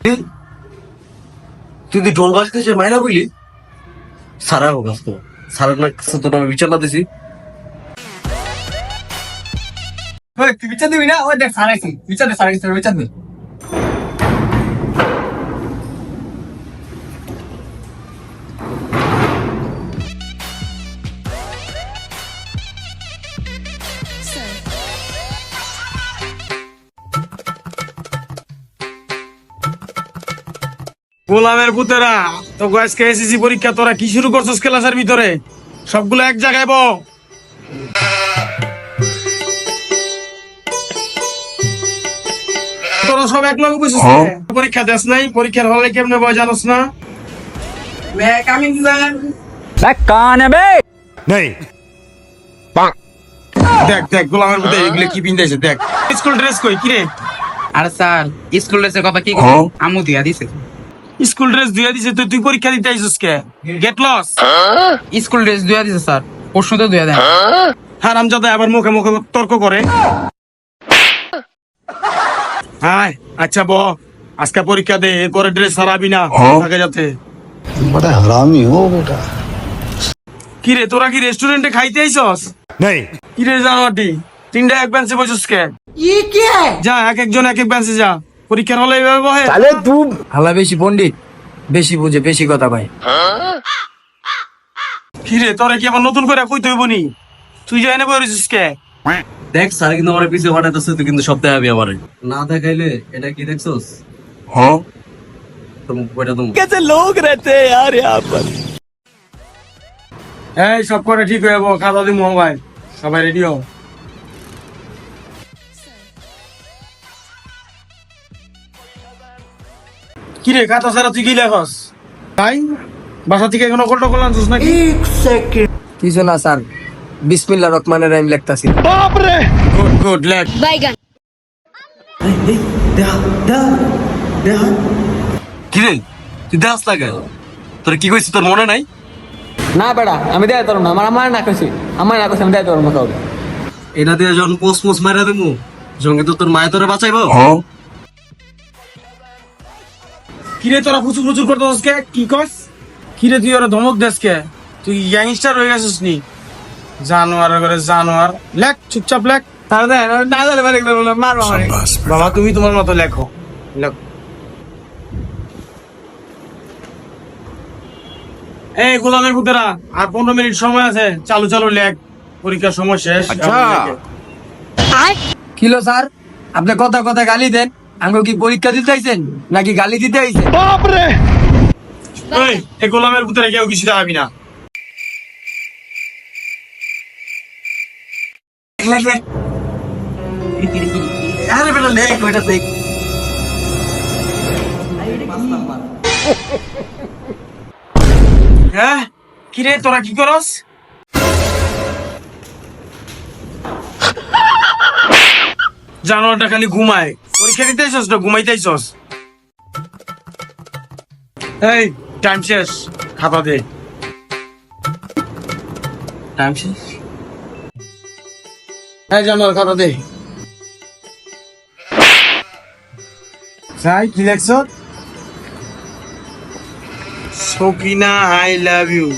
তুই তুই ঢোল বাজতেছে মাইনা বুঝলি সারা হোক আসতো সারা না কাছে তো আমি বিচার না দিছি তুই বিচার দিবি না? ওই দেখ, সারাইছি। বিচার দে, সারাইছি বিচার দে। গোলামের পুতেরা তো আজকে এসএসসি পরীক্ষা তোরা কি শুরু করছস ক্লাসের ভিতরে? সবগুলো এক জায়গায় ব তোরা সব এক লগে বসেছিস পরীক্ষা দেস নাই পরীক্ষার হলে কেমনে বয় জানোস না? মে কামিং স্যার দেখ দেখ গোলামের পুতে এগুলো কি পিন্দাইছে দেখ। স্কুল ড্রেস কই? কি রে? আরে স্যার স্কুল ড্রেসের কথা কি আমু দিয়া দিছে। স্কুল ড্রেস ধুয়ে দিছে তুই তুই পরীক্ষা দিতে আইছিস কে? গেট লস হ্যাঁ? স্কুল ড্রেস ধুয়ে দিছে স্যার। পরশু তো ধুয়ে দেন। হ্যাঁ? হ্যাঁ, হারামজাদা আবার মুখে মুখে তর্ক করে। হাই আচ্ছা ব আজকে পরীক্ষা দে করে ড্রেস ছাড়াবি না থাকে যাতে। বড় হারামি ও বেটা। কি রে তোরা কি রেস্টুরেন্টে খাইতে আইছস নাই। কি রে জানোয়ারটি তিনটা এক বেঞ্চে বসছস কে? ই কে? যা এক একজন এক এক বেঞ্চে যা। পরীক্ষার হলে এইভাবে বহে? হালা বেশি পণ্ডিত বেশি বুঝে বেশি কথা ভাই কি রে তোরা কি আবার নতুন করে কই তুই যাই না কে? দেখ স্যার কিন্তু আমার পাঠাইতেছে তুই কিন্তু সপ্তাহে আমি আমারে। না দেখাইলে এটা কি দেখছস? हाँ তুমি কয়টা তুমি এই সব করে ঠিক হয়ে যাব খাতা দিমু মোবাইল সবাই রেডি হও? কি রে খাতা ছাড়া তুই কি লেখস তাই? বাসা থেকে এখনও কল্ট করলাম নাকি? কিছু না স্যার? বিসমিল্লা রহমানের আমি লেখতাছি। গুড গুড লেখ। বাইগান। কি রে তুই লাগে তোর কি কইছিস তোর মনে নাই? না বেড়া আমি দেয় তোর না আমার আমার না কইছি। আমার না কইছি আমি দেয় তোর না কাউকে। এটা দিয়ে যখন পোস্ট মোস মারা দেবো সঙ্গে তো তোর মায়ে তোরে বাঁচাইবো? हाँ কি রে তোরা প্রচুর প্রচুর করতে কে? কি কস? কিরে তুই ওরা ধমক দেস কে? তুই গ্যাংস্টার হয়ে গেছিস নি? জানোয়ার করে জানোয়ার। লেখ চুপচাপ লেখ। বাবা তুমি তোমার মতো লেখো। লেখো। এই গোলামের পুতেরা আর পনেরো মিনিট সময় আছে। চালু চালু লেখ। পরীক্ষার সময় শেষ। আর কিলো স্যার? আপনি কথা কথা গালি দেন। আমাকে কি পরীক্ষা দিতে আইছেন? নাকি গালি দিতে আইছেন? এই, এই গোলামের ভিতরে কেউ কিছু দেখাবি না। লেখ লেখ। আরে বেটা লেখ ওইটা দেখ হ্যাঁ? কি রে তোরা কি করস? জানোয়ারটা খালি ঘুমায়। পরীক্ষা দিতে আইসস না ঘুমাইতে আইসস? এই টাইম শেষ। খাতা দে। টাইম শেষ? এই জানোয়ার খাতা দে। যাই কি লেখছ? সকিনা আই লাভ ইউ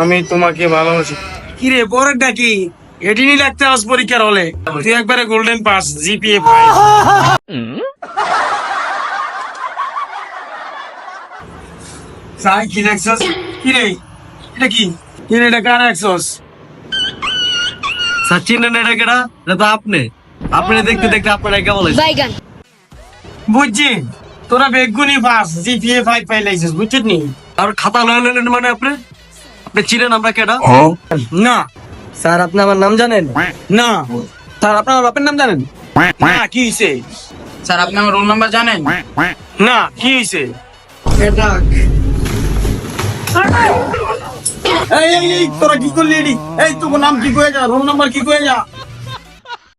আমি তোমাকে ভালোবাসি। কি রে পরেরটা কি? এটিনি লাগতে আস পরীক্ষার হলে। তুই একবারে গোল্ডেন পাস জিপিএ সাই কি দেখছস কি রে? এটা কি? কি রে এটা কার দেখছস সচিন না এটা কেডা? এটা তো আপনি। আপনি দেখতে দেখতে আপনার কেমন লাগছে বাইগান। বুঝছি। তোরা বেগুনি পাস জিপিএ ফাইভ পাইলাইছিস বুঝছিস নি? আর খাতা লয়ে মানে আপনি? আপনি চিনেন আমরা কেডা? না। স্যার আপনি আমার নাম জানেন? না। স্যার আপনার বাপের নাম জানেন? না কি হইছে? স্যার আপনি আমার রোল নাম্বার জানেন? না কি হইছে? এই তোরা কি করলি এই তোর নাম কি কয়ে যা রোল নাম্বার কি কয়ে যা